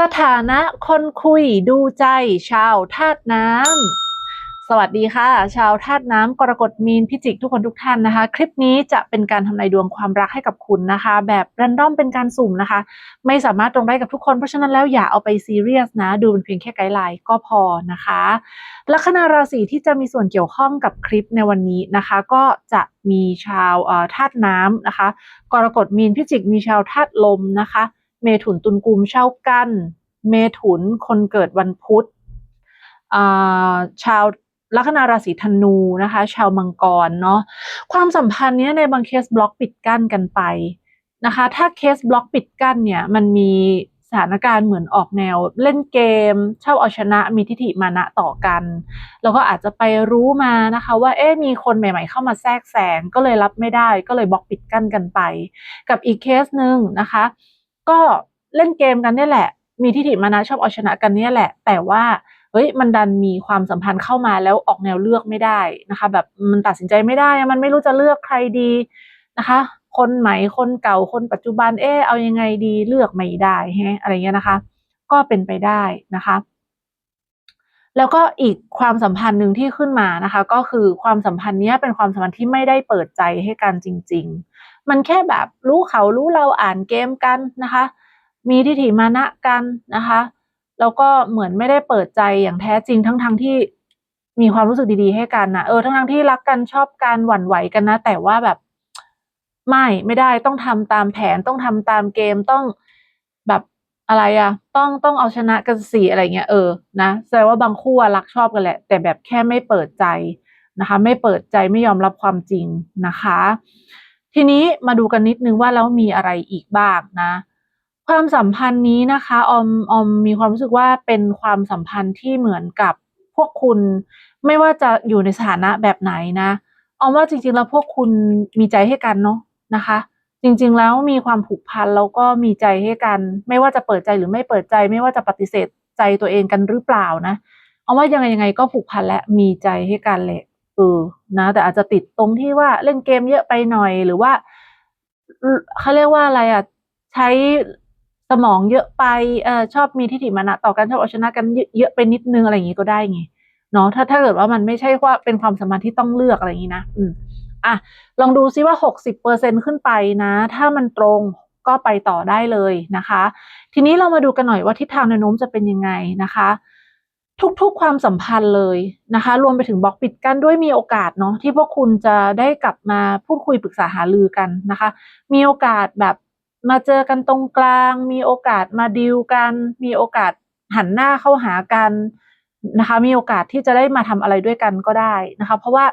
สถานะคนคุยดูใจชาวธาตุน้ำสวัสดีค่ะ ชาวธาตุน้ำกรกฎมีนพิจิกทุกคนทุกท่านนะคะ คลิปนี้จะเป็นการทำนายดวงความรักให้กับคุณนะคะ แบบรันดอมเป็นการสุ่มนะคะ ไม่สามารถตรงได้กับทุกคนเพราะฉะนั้นแล้วอย่าเอาไปซีเรียสนะ ดูเป็นเพียงแค่ไกด์ไลน์ก็พอนะคะลัคนาราศีที่จะมีส่วนเกี่ยวข้องกับคลิปในวันนี้นะคะ ก็จะมีชาวธาตุน้ำนะคะ กรกฎมีนพิจิกมีชาวธาตุลมนะคะ เมถุนตุลกุมเช่ากั้น เมถุนคนเกิดวันพุธชาวลัคนาราศีธนูนะคะ ชาวมังกรเนาะความสัมพันธ์เนี้ยในบางเคสบล็อกปิดกั้นกันไปนะคะ ถ้าเคสบล็อกปิดกั้นเนี่ยมันมีสถานการณ์เหมือนออกแนว เล่นเกม เช่าเอาชนะมีทิฐิมานะต่อกัน แล้วก็อาจจะไปรู้มานะคะ ว่าเอ๊ะมีคนใหม่ ๆ เข้ามาแทรกแซงก็เลยรับไม่ได้ ก็เลยบล็อกปิดกั้นกันไป กับอีกเคสหนึ่งนะคะ ก็เล่นเกมกันนี่แหละ มีทิฐิมานะชอบเอาชนะกันนี่แหละ แต่ว่าเฮ้ยมันดันมีความสัมพันธ์เข้ามาแล้วออกแนวเลือกไม่ได้นะคะ แบบมันตัดสินใจไม่ได้ มันไม่รู้จะเลือกใครดีนะคะ คนใหม่คนเก่าคนปัจจุบันเออเอายังไงดีเลือกไม่ได้ฮะอะไรเงี้ยนะคะ ก็เป็นไปได้นะคะ แล้วก็อีกความสัมพันธ์หนึ่งที่ขึ้นมานะคะ ก็คือความสัมพันธ์นี้เป็นความสัมพันธ์ที่ไม่ได้เปิดใจให้กันจริง ๆ มันแค่แบบรู้เขารู้เราอ่านเกมกันนะคะ มีทิฏฐิมานะกันนะคะแล้วก็เหมือนไม่ได้เปิดใจอย่างแท้จริงทั้งๆทที่มีความรู้สึกดีๆ ให้กันนะเออทั้งๆที่รักกันชอบกันหวั่นไหวกันนะ แต่ว่าแบบไม่ไม่ได้ต้องทำตามแผนต้องทำตามเกมต้องแบบอะไรอะต้องต้องเอาชนะกันสีอะไรเงี้ยเออนะแสดงว่าบางคู่รักชอบกันแหละ แต่แบบแค่ไม่เปิดใจนะคะ ไม่เปิดใจไม่ยอมรับความจริงนะคะ ทีนี้มาดูกันนิดนึงว่าแล้วมีอะไรอีกบ้างนะ ความสัมพันธ์นี้นะคะออมออมมีความรู้สึกว่าเป็นความสัมพันธ์ที่เหมือนกับพวกคุณ ไม่ว่าจะอยู่ในสถานะแบบไหนนะออมว่าจริงๆแล้วพวกคุณมีใจให้กันเนาะนะคะ จริงๆแล้วมีความผูกพันแล้วก็มีใจให้กัน ไม่ว่าจะเปิดใจหรือไม่เปิดใจ ไม่ว่าจะปฏิเสธใจตัวเองกันหรือเปล่านะเอาว่ายังไงยังไงก็ผูกพันและมีใจให้กันแหละ ออนะ แต่อาจจะติดตรงที่ว่าเล่นเกมเยอะไปหน่อยหรือว่าเขาเรียกว่าอะไรอะใช้สมองเยอะไปเออชอบมีทิฏฐิมานะต่อกันชอบเอาชนะกันเยอะไปนิดนึงอะไรอย่างงี้ก็ได้ไงเนาะถ้าถ้าเกิดว่ามันไม่ใช่ว่าเป็นความสมพันธ์ที่ต้องเลือกอะไรอย่างงี้นะอืมอะลองดูซิว่าหกสิบเปอร์เซ็นขึ้นไปนะ ถ้ามันตรงก็ไปต่อได้เลยนะคะ ทีนี้เรามาดูกันหน่อยว่าทิศทางแนวโน้มจะเป็นยังไงนะคะ ทุกๆความสัมพันธ์เลยนะคะ รวมไปถึงบล็อกปิดกันด้วยมีโอกาสเนาะที่พวกคุณจะได้กลับมาพูดคุยปรึกษาหารือกันนะคะ มีโอกาสแบบมาเจอกันตรงกลาง มีโอกาสมาดิวกัน มีโอกาสหันหน้าเข้าหากันนะคะ มีโอกาสที่จะได้มาทำอะไรด้วยกันก็ได้นะคะ เพราะว่า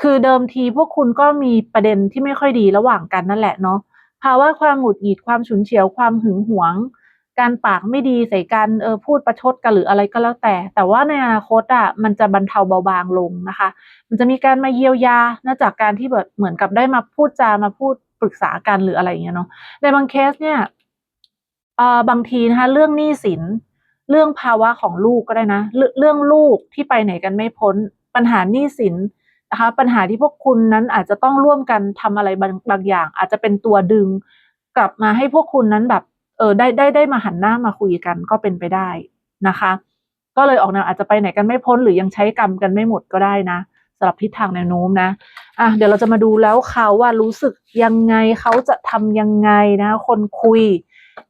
คือเดิมทีพวกคุณก็มีประเด็นที่ไม่ค่อยดีระหว่างกันนั่นแหละเนาะภาวะความหงุดหงิดความฉุนเฉียวความหึงหวง การปากไม่ดีใส่กันเออพูดประชดกันหรืออะไรก็แล้วแต่ แต่ว่าในอนาคตอะมันจะบรรเทาเบาบางลงนะคะ มันจะมีการมาเยียวยานาจากการที่แบบเหมือนกับได้มาพูดจามาพูดปรึกษากันหรืออะไรอย่างเงี้ยเนาะในบางเคสเนี่ยเออบางทีนะคะเรื่องหนี้สินเรื่องภาวะของลูกก็ได้นะ เรื่องลูกที่ไปไหนกันไม่พ้นปัญหาหนี้สินนะคะปัญหาที่พวกคุณนั้นอาจจะต้องร่วมกันทำอะไรบางบางอย่าง อาจจะเป็นตัวดึง กลับมาให้พวกคุณนั้นแบบ เออได้ได้ได้มาหันหน้ามาคุยกันก็เป็นไปได้นะคะ ก็เลยออกแนวอาจจะไปไหนกันไม่พ้นหรือยังใช้กรรมกันไม่หมดก็ได้นะสำหรับทิศทางแนวโน้มนะอะเดี๋ยวเราจะมาดูแล้วเขาว่ารู้สึกยังไงเขาจะทำยังไงนะ คนคุย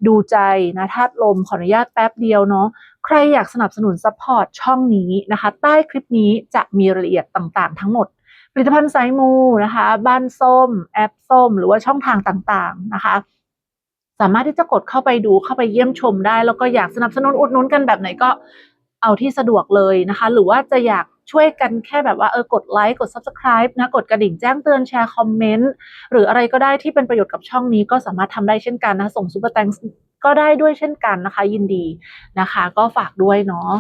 ดูใจนะธาตุลมขออนุญาตแป๊บเดียวเนาะใครอยากสนับสนุนซัพพอร์ตช่องนี้นะคะ ใต้คลิปนี้จะมีรายละเอียดต่างๆ ทั้งหมด ผลิตภัณฑ์ไซมูนะคะ บ้านส้ม แอปส้ม หรือว่าช่องทางต่างๆนะคะ สามารถที่จะกดเข้าไปดูเข้าไปเยี่ยมชมได้ แล้วก็อยากสนับสนุนอุดหนุนกันแบบไหนก็เอาที่สะดวกเลยนะคะ หรือว่าจะอยากช่วยกันแค่แบบว่าเออกดไลค์กด subscribe นะกดกระดิ่งแจ้งเตือนแชร์คอมเมนต์หรืออะไรก็ได้ที่เป็นประโยชน์กับช่องนี้ก็สามารถทำได้เช่นกันนะส่งซูเปอร์แตงก็ได้ด้วยเช่นกันนะคะ ยินดีนะคะ ก็ฝากด้วยเนาะ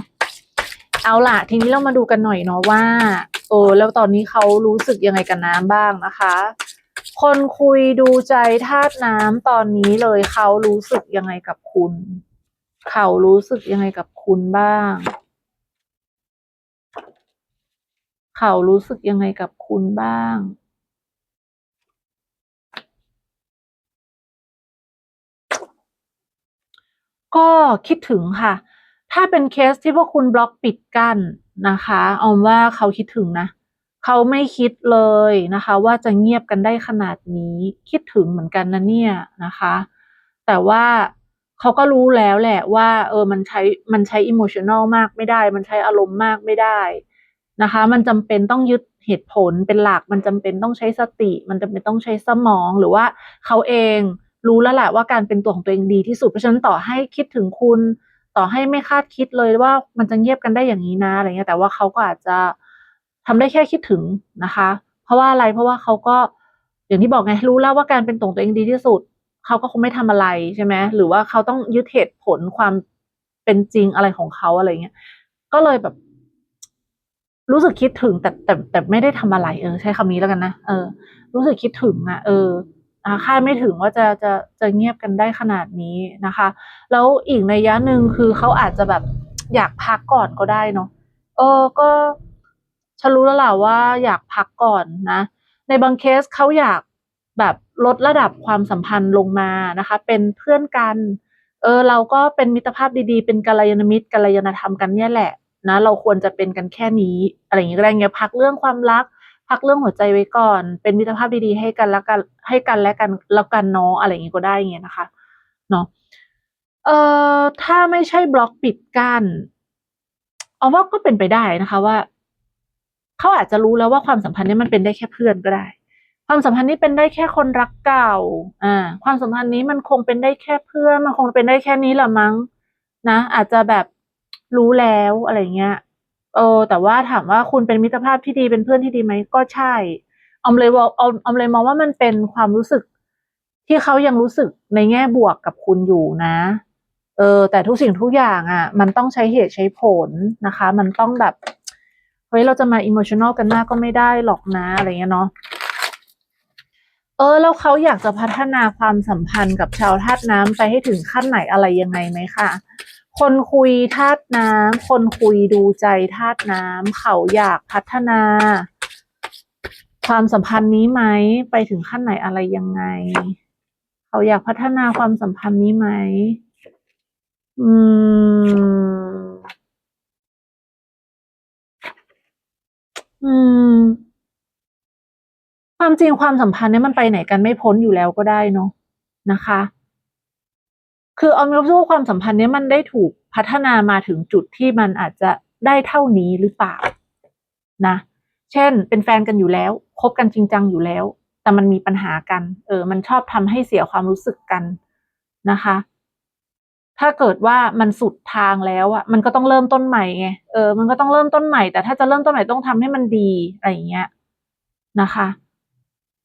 เอาล่ะ ทีนี้เรามาดูกันหน่อยเนาะว่า เออแล้วตอนนี้เขารู้สึกยังไงกันน้ำบ้างนะคะ คนคุยดูใจธาตุน้ำตอนนี้เลยเขารู้สึกยังไงกับคุณ เขารู้สึกยังไงกับคุณบ้าง เขารู้สึกยังไงกับคุณบ้างก็คิดถึงค่ะ ถ้าเป็นเคสที่พวกคุณบล็อกปิดกั้นนะคะเอาว่าเขาคิดถึงนะ เขาไม่คิดเลยนะคะ ว่าจะเงียบกันได้ขนาดนี้คิดถึงเหมือนกันนะเนี่ยนะคะ แต่ว่าเขาก็รู้แล้วแหละว่า เออมันใช้มันใช้อิโมชัน a ลมากไม่ได้ มันใช้อารมณ์มากไม่ได้นะคะ มันจำเป็นต้องยึดเหตุผลเป็นหลักมันจำเป็นต้องใช้สติ มันจำเป็นต้องใช้สมองหรือว่าเขาเองรู้แล้วแหละว่าการเป็นตัวของตัวเองดีที่สุดเพราะฉะนั้นต่อให้คิดถึงคุณ ต่อให้ไม่คาดคิดเลยว่ามันจะเงียบกันได้อย่างนี้นะอะไรเงี้ยแต่ว่าเขาก็อาจจะ ทำได้แค่คิดถึงนะคะ เพราะว่าอะไรเพราะว่าเขาก็อย่างที่บอกไงรู้แล้วว่าการเป็นตัวของตัวเองดีที่สุดเขาก็คงไม่ทำอะไรใช่ไหมหรือว่าเขาต้องยึดเหตุผลความเป็นจริงอะไรของเขาอะไรเงี้ยก็เลยแบบ รู้สึกคิดถึงแต่แต่แต่ไม่ได้ทำอะไร เออ ใช้คำนี้แล้วกันนะเออ รู้สึกคิดถึงอะ เออคาดไม่ถึงว่าจะจะจะเงียบกันได้ขนาดนี้นะคะ แล้วอีกในยะหนึ่งคือเขาอาจจะแบบอยากพักก่อนก็ได้เนาะเออก็ ฉันรู้แล้วล่ะว่าอยากพักก่อนนะ ในบางเคสเขาอยากแบบลดระดับความสัมพันธ์ลงมานะคะ เป็นเพื่อนกันเออเราก็เป็นมิตรภาพดีๆ เป็นกัลยาณมิตรกัลยาณธรรมกันเนี่ยแหละนะเราควรจะเป็นกันแค่นี้อะไรอย่างเงี้ยก็ได้เงี้ยพักเรื่องความรัก พักเรื่องหัวใจไว้ก่อน เป็นมิตรภาพดีๆ ให้กันแล้วกันให้กันและกันแล้วกันเนาะอะไรอย่างเงี้ยก็ได้เงี้ยนะคะเนาะเอ่อถ้าไม่ใช่บล็อกปิดกั้นเอาว่าก็เป็นไปได้นะคะว่า เขาอาจจะรู้แล้วว่าความสัมพันธ์นี้มันเป็นได้แค่เพื่อนก็ได้ ความสัมพันธ์นี้เป็นได้แค่คนรักเก่า อ่า ความสัมพันธ์นี้มันคงเป็นได้แค่เพื่อน มันคงเป็นได้แค่นี้ละมั้ง นะ อาจจะแบบรู้แล้วอะไรเงี้ยเออแต่ว่าถามว่าคุณเป็นมิตรภาพที่ดีเป็นเพื่อนที่ดีไหมก็ใช่ออมเลยว่าออมอมเลยมองว่ามันเป็นความรู้สึก ที่เขายังรู้สึกในแง่บวกกับคุณอยู่นะ เออ แต่ทุกสิ่งทุกอย่างอะ มันต้องใช้เหตุใช้ผลนะคะ มันต้องแบบ เฮ้ยเราจะมาอิโมชันอลกันมากก็ไม่ได้หรอกนะอะไรเงี้ยเนาะเออแล้วเขาอยากจะพัฒนาความสัมพันธ์กับชาวธาตุน้ำไปให้ถึงขั้นไหนอะไรยังไงไหมคะคนคุยธาตุน้ำคนคุยดูใจธาตุน้ำเขาอยากพัฒนา ความสัมพันธ์นี้ไหมไปถึงขั้นไหนอะไรยังไง เขาอยากพัฒนาความสัมพันธ์นี้ไหมอืม อืม ความจริงความสัมพันธ์เนี่ยมันไปไหนกันไม่พ้นอยู่แล้วก็ได้เนาะนะคะ คือเอามีรู้สึกว่าความสัมพันธ์เนี้ยมันได้ถูกพัฒนามาถึงจุดที่มันอาจจะได้เท่านี้หรือเปล่านะ เช่น เป็นแฟนกันอยู่แล้วคบกันจริงจังอยู่แล้ว แต่มันมีปัญหากัน เออ มันชอบทำให้เสียความรู้สึกกันนะคะ ถ้าเกิดว่ามันสุดทางแล้วอะ มันก็ต้องเริ่มต้นใหม่ไงเออ มันก็ต้องเริ่มต้นใหม่ แต่ถ้าจะเริ่มต้นใหม่ต้องทำให้มันดีอะไรอย่างเงี้ยนะคะ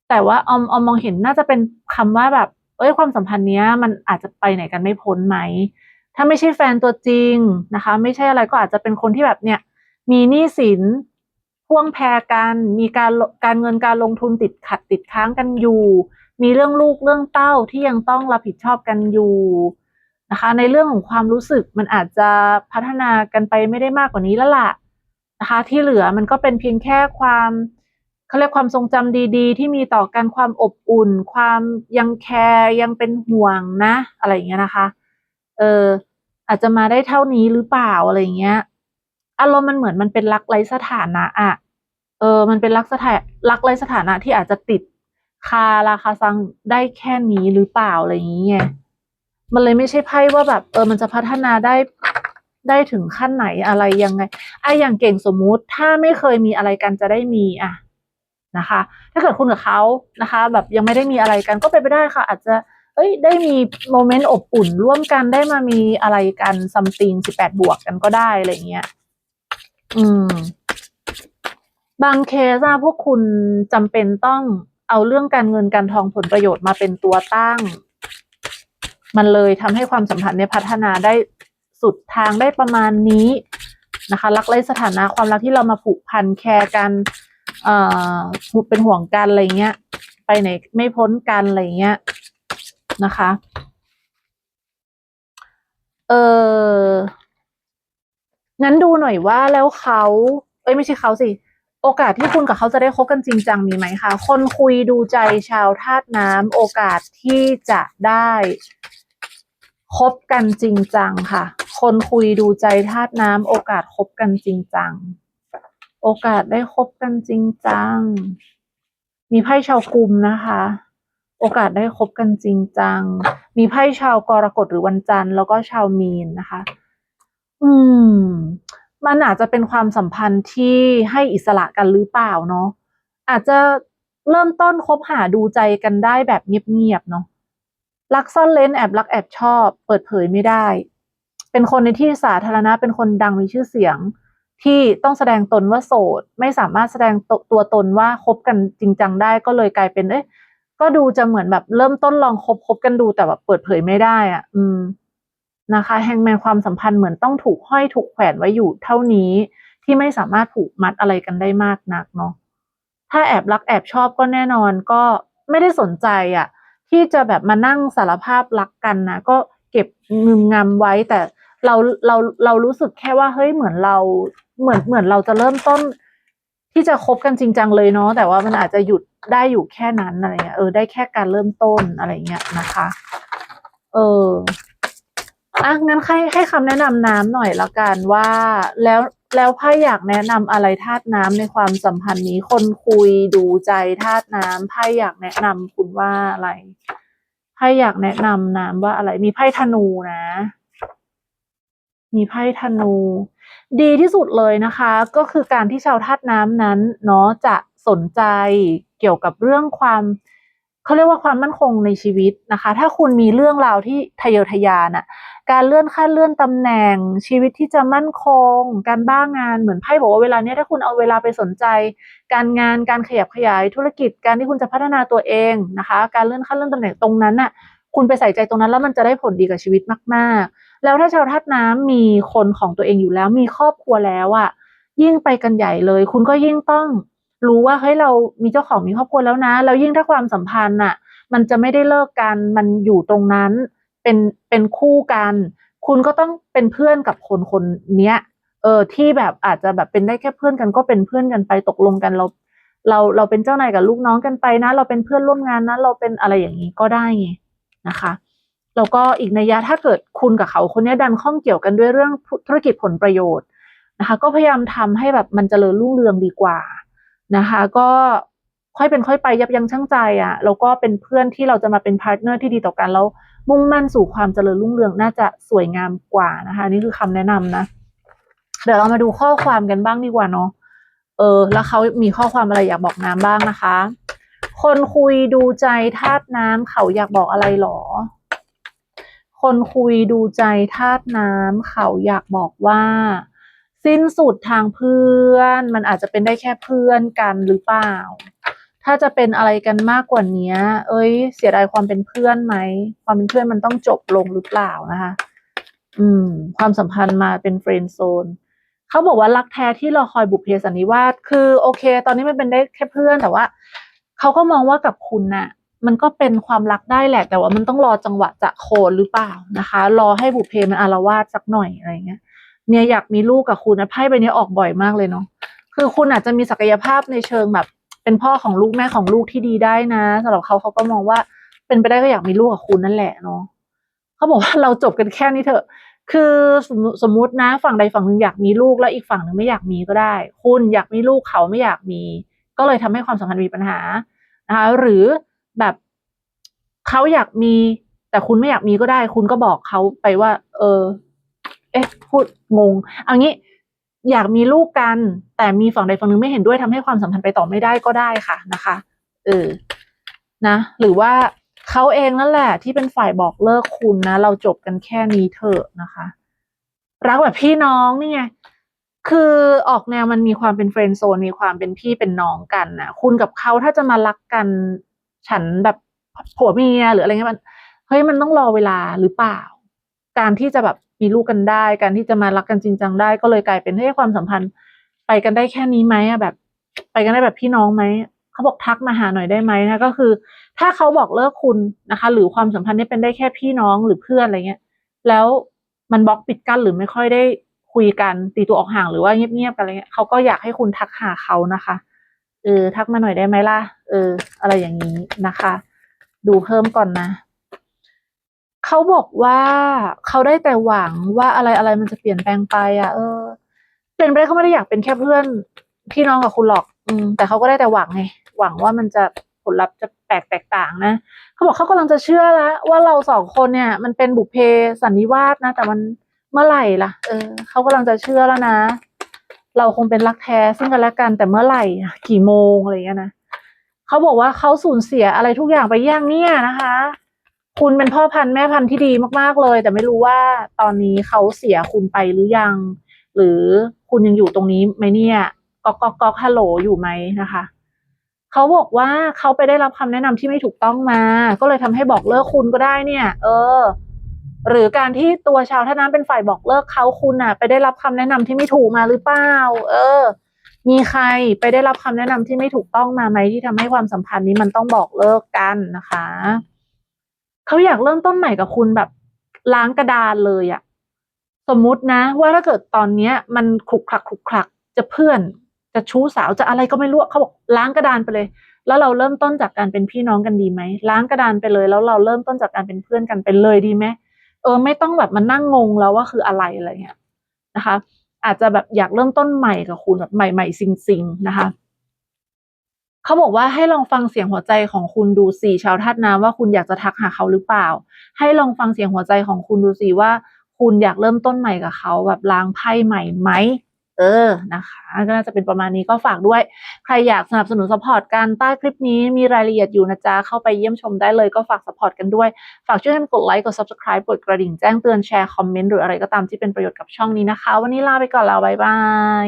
แต่ว่าออมออมมองเห็นน่าจะเป็นคำว่าแบบ เอ้ยความสัมพันธ์เนี้ยมันอาจจะไปไหนกันไม่พ้นไหม ถ้าไม่ใช่แฟนตัวจริงนะคะ ไม่ใช่อะไรก็อาจจะเป็นคนที่แบบเนี่ย มีหนี้สินพ่วงแพรกันมีการการเงินการลงทุนติดขัดติดค้างกันอยู่ มีเรื่องลูกเรื่องเต้าที่ยังต้องรับผิดชอบกันอยู่นะคะ ในเรื่องของความรู้สึกมันอาจจะพัฒนากันไปไม่ได้มากกว่านี้แล้วล่ะนะคะ ที่เหลือมันก็เป็นเพียงแค่ความ เขาเรียกความทรงจำดี ๆ ที่มีต่อกันความอบอุ่น ความยังแคร์ยังเป็นห่วงนะ อะไรอย่างเงี้ยนะคะ เอออาจจะมาได้เท่านี้หรือเปล่าอะไรอย่างเงี้ยอารมณ์มันเหมือนมันเป็นรักไร้สถานะอะเออ มันเป็นรักสถารักไร้สถานะที่อาจจะติดคาราคาซังได้แค่นี้หรือเปล่าอะไรอย่างเงี้ยมันเลยไม่ใช่ไพ่ว่าแบบ เออ มันจะพัฒนาได้ได้ถึงขั้นไหนอะไรยังไงไอ้อย่างเก่งสมมุติถ้าไม่เคยมีอะไรกันจะได้มีอะ นะคะ ถ้าเกิดคุณกับเขานะคะ แบบยังไม่ได้มีอะไรกันก็เป็นไปได้ค่ะ อาจจะเอ้ยได้มีโมเมนต์อบอุ่นร่วมกันได้มามีอะไรกันซัมติงสิบแปดบวกกันก็ได้อะไรเงี้ย อืม บางเคสอะพวกคุณจำเป็นต้องเอาเรื่องการเงินการทองผลประโยชน์มาเป็นตัวตั้ง มันเลยทำให้ความสัมพันธ์เนี่ยพัฒนาได้สุดทางได้ประมาณนี้นะคะ รักไร้สถานะความรักที่เรามาผูกพันแคร์กัน เอ่อเป็นห่วงกันอะไรเงี้ย ไปไหนไม่พ้นกันอะไรเงี้ยนะคะ เอองั้นดูหน่อยว่าแล้วเขาเอ้ยไม่ใช่เขาสิโอกาสที่คุณกับเขาจะได้คบกันจริงจังมีไหมคะคนคุยดูใจชาวธาตุน้ำโอกาสที่จะได้คคบกันจริงจังค่ะ คนคุยดูใจธาตุน้ำโอกาสคบกันจริงจัง โอกาสได้คบกันจริงจัง มีไพ่ชาวกุมนะคะ โอกาสได้คบกันจริงจัง มีไพ่ชาวกรกฎหรือวันจันทร์แล้วก็ชาวมีนนะคะ อืม มันอาจจะเป็นความสัมพันธ์ที่ให้อิสระกันหรือเปล่าเนาะ อาจจะเริ่มต้นคบหาดูใจกันได้แบบเงียบๆเนาะ รักซ่อนเล้นแอบรักแอบชอบ เปิดเผยไม่ได้ เป็นคนในที่สาธารณะเป็นคนดังมีชื่อเสียง ที่ต้องแสดงตนว่าโสด ไม่สามารถแสดงตตัวตนว่าคบกันจริงจังได้ก็เลยกลายเป็น เอ๊ะก็ดูจะเหมือนแบบเริ่มต้นลองคบคบกันดูแต่แบบเปิดเผยไม่ได้อะ อืมนะคะ แฮงแมนความสัมพันธ์เหมือนต้องถูกห้อยถูกแขวนไว้อยู่เท่านี้ที่ไม่สามารถผูกมัดอะไรกันได้มากนักเนาะถ้าแอบรักแอบชอบก็แน่นอนก็ไม่ได้สนใจอะ ที่จะแบบมานั่งสารภาพรักกันนะก็เก็บงึมงำไว้แต่เราเราเรารู้สึกแค่ว่าเฮ้ยเหมือนเรา เหมือนเหมือนเราจะเริ่มต้นที่จะคบกันจริงจังเลยเนาะแต่ว่ามันอาจจะหยุดได้อยู่แค่นั้นอะไรเงี้ยเออได้แค่การเริ่มต้นอะไรเงี้ยนะคะ เอออะงั้นให้ให้คำแนะนำน้ำหน่อยละกันว่าแล้วแล้วไพ่อยากแนะนำอะไรธาตุน้ำในความสัมพันธ์นี้คนคุยดูใจธาตุน้ำไพ่อยากแนะนำคุณว่าอะไรไพ่อยากแนะนำน้ำว่าอะไร มีไพ่ธนูนะ มีไพ่ธนู ดีที่สุดเลยนะคะ ก็คือการที่ชาวธาตุน้ำนั้นเนาะจะสนใจเกี่ยวกับเรื่องความเขาเรียกว่าความมั่นคงในชีวิตนะคะ ถ้าคุณมีเรื่องราวที่ทะเยอทะยานอะการเลื่อนขั้นเลื่อนตำแหน่ง ชีวิตที่จะมั่นคง การบ้างงานเหมือนไพ่บอกว่าเวลาเนี้ยถ้าคุณเอาเวลาไปสนใจ การงานการขยับขยายธุรกิจการที่คุณจะพัฒนาตัวเองนะคะ การเลื่อนขั้นเลื่อนตำแหน่งตรงนั้นน่ะคุณไปใส่ใจตรงนั้นแล้วมันจะได้ผลดีกับชีวิตมาก ๆ แล้วถ้าชาวธาตุน้ำมีคนของตัวเองอยู่แล้ว มีครอบครัวแล้วอะยิ่งไปกันใหญ่เลย คุณก็ยิ่งต้องรู้ว่าเฮ้ยเรามีเจ้าของมีครอบครัวแล้วนะแล้วยิ่งถ้าความสัมพันธ์น่ะมันจะไม่ได้เลิกกันมันอยู่ตรงนั้นเป็นเป็นคู่กัน คุณก็ต้องเป็นเพื่อนกับคนคนเนี้ยเออที่แบบอาจจะแบบเป็นได้แค่เพื่อนกันก็เป็นเพื่อนกันไปตกลงกันเรา เราเราเป็นเจ้านายกับลูกน้องกันไปนะ เราเป็นเพื่อนร่วมงานนะ เราเป็นอะไรอย่างนี้ก็ได้ไงนะคะ แล้วก็อีกในยะถ้าเกิดคุณกับเขาคนนี้ดันข้องเกี่ยวกันด้วยเรื่องธุรกิจผลประโยชน์นะคะ ก็พยายามทำให้แบบมันเจริญรุ่งเรืองดีกว่านะคะ ก็ค่อยเป็นค่อยไปยับยั้งชั่งใจอะ่ะแล้วก็เป็นเพื่อนที่เราจะมาเป็นพาร์ทเนอร์ที่ดีต่อกันแล้วมุ่งมั่นสู่ความเจริญรุ่งเรืองน่าจะสวยงามกว่านะคะ นี่คือคำแนะนำนะ เดี๋ยวเรามาดูข้อความกันบ้างดีกว่าเนาะเออ แล้วเขามีข้อความอะไรอยากบอกน้ำบ้างนะคะ คนคุยดูใจธาตุน้ำเขาอยากบอกอะไรหรอ คนคุยดูใจธาตุน้ำเขาอยากบอกว่า สิ้นสุดทางเพื่อน มันอาจจะเป็นได้แค่เพื่อนกันหรือเปล่า ถ้าจะเป็นอะไรกันมากกว่านี้เอ้ย เสียดายความเป็นเพื่อนไหม ความเป็นเพื่อนมันต้องจบลงหรือเปล่านะคะ อืม ความสัมพันธ์มาเป็นเฟรนด์โซนเขาบอกว่ารักแท้ที่รอคอยบุพเพสันนิวาสคือ โอเค ตอนนี้มันเป็นได้แค่เพื่อนแต่ว่าเขาก็มองว่ากับคุณน่ะ มันก็เป็นความรักได้แหละ แต่ว่ามันต้องรอจังหวะจะโคนหรือเปล่านะคะ รอให้บุพเพมันอารวาสสักหน่อยอะไรเงี้ย เนี่ยอยากมีลูกกับคุณนะไพ่ใบนี้ออกบ่อยมากเลยเนาะคือคุณอาจจะมีศักยภาพในเชิงแบบ เป็นพ่อของลูกแม่ของลูกที่ดีได้นะสำหรับเขาเขาก็มองว่าเป็นไปได้ก็อยากมีลูกกับคุณนั่นแหละเนาะเขาบอกว่าเราจบกันแค่นี้เถอะ คือสมมุตินะฝั่งใดฝั่งหนึ่งอยากมีลูกแล้วอีกฝั่งหนึ่งไม่อยากมีก็ได้ คุณอยากมีลูกเขาไม่อยากมี ก็เลยทำให้ความสัมพันธ์มีปัญหานะคะหรือ แบบเขาอยากมี แต่คุณไม่อยากมีก็ได้ คุณก็บอกเขาไปว่า เออ เอ๊ะพูดงงเอางี้อยากมีลูกกัน แต่มีฝั่งใดฝั่งหนึ่งไม่เห็นด้วยทำให้ความสัมพันธ์ไปต่อไม่ได้ก็ได้ค่ะนะคะ เออ นะ หรือว่าเขาเองนั่นแหละ ที่เป็นฝ่ายบอกเลิกคุณนะ เราจบกันแค่นี้เถอะนะคะ รักแบบพี่น้องนี่ไงคือออกแนวมันมีความเป็นเฟรนด์โซนมีความเป็นพี่เป็นน้องกันนะคุณกับเขาถ้าจะมารักกัน ฉันแบบผัวเมียหรืออะไรเงี้ยมันเฮ้ยมันต้องรอเวลาหรือเปล่า การที่จะแบบมีลูกกันได้ การที่จะมารักกันจริงจังได้ ก็เลยกลายเป็นให้ความสัมพันธ์ ไปกันได้แค่นี้ไหมอะแบบ ไปกันได้แบบพี่น้องไหมเขาบอกทักมาหาหน่อยได้ไหมนะก็คือ ถ้าเขาบอกเลิกคุณนะคะ หรือความสัมพันธ์นี้เป็นได้แค่พี่น้องหรือเพื่อนอะไรเงี้ย แล้วมันบล็อกปิดกั้นหรือไม่ค่อยได้คุยกันตีตัวออกห่างหรือว่าเงียบๆกันอะไรเงี้ยเขาก็อยากให้คุณทักหาเขานะคะ เออทักมาหน่อยได้ไหมล่ะ เออ อะไรอย่างนี้นะคะ ดูเพิ่มก่อนนะเขาบอกว่าเขาได้แต่หวังว่าอะไรอะไรมันจะเปลี่ยนแปลงไปอะ เออเป็นไปเขาไม่ได้อยากเป็นแค่เพื่อนพี่น้องกับคุณหรอก อืม แต่เขาก็ได้แต่หวังไงหวังว่ามันจะผลลัพธ์จะแปลกแตกต่างนะเขาบอกเขากำลังจะเชื่อแล้วว่าเราสองคนเนี่ย มันเป็นบุพเพสันนิวาสนะแต่มันเมื่อไหร่ล่ะ เออเขากำลังจะเชื่อแล้วนะ เราคงเป็นรักแท้ซึ่งกันและกันแต่เมื่อไหร่กี่โมงอะไรอย่างเงี้ยนะเขาบอกว่าเขาสูญเสียอะไรทุกอย่างไปอย่างเนี่ยนะคะ คุณเป็นพ่อพันธุ์แม่พันธุ์ที่ดีมากๆเลย แต่ไม่รู้ว่าตอนนี้เขาเสียคุณไปหรือยัง หรือคุณยังอยู่ตรงนี้ไหมเนี่ยก๊อกก๊อกก๊อกฮัลโหลอยู่ไหมนะคะเขาบอกว่าเขาไปได้รับคำแนะนำที่ไม่ถูกต้องมา ก็เลยทำให้บอกเลิกคุณก็ได้เนี่ย เออ หรือการที่ตัวชาวท่าน้ำเป็นฝ่ายบอกเลิกเขาคุณน่ะ ไปได้รับคำแนะนำที่ไม่ถูกมาหรือเปล่า เออ มีใครไปได้รับคำแนะนำที่ไม่ถูกต้องมาไหมที่ทำให้ความสัมพันธ์นี้มันต้องบอกเลิกกันนะคะเขาอยากเริ่มต้นใหม่กับคุณแบบล้างกระดานเลยอะสมมุตินะ ว่าถ้าเกิดตอนเนี้ย มันขลุกขลักขลุกขลักจะเพื่อน จะชู้สาวจะอะไรก็ไม่รู้เขาบอกล้างกระดานไปเลย แล้วเราเริ่มต้นจากการเป็นพี่น้องกันดีไหมล้างกระดานไปเลย แล้วเราเริ่มต้นจากการเป็นเพื่อนกันไปเลยดีไหม เออไม่ต้องแบบมานั่งงงแล้วว่าคืออะไรอะไรเงี้ยนะคะ อาจจะแบบอยากเริ่มต้นใหม่กับคุณแบบใหม่ๆซิงๆนะคะเขาบอกว่าให้ลองฟังเสียงหัวใจของคุณดูสิชาวธาตุน้ำว่าคุณอยากจะทักหาเขาหรือเปล่า ให้ลองฟังเสียงหัวใจของคุณดูสิว่า คุณอยากเริ่มต้นใหม่กับเขาแบบล้างไพ่ใหม่ไหม เออนะคะก็น่าจะเป็นประมาณนี้ก็ฝากด้วย ใครอยากสนับสนุนสปอร์ตกันใต้คลิปนี้มีรายละเอียดอยู่นะจ๊ะ เข้าไปเยี่ยมชมได้เลยก็ฝากสปอร์ตกันด้วย ฝากช่วยกันกดไลค์กด subscribe กดกระดิ่งแจ้งเตือนแชร์คอมเมนต์หรืออะไรก็ตามที่เป็นประโยชน์กับช่องนี้นะคะ วันนี้ลาไปก่อนแล้วบ๊ายบาย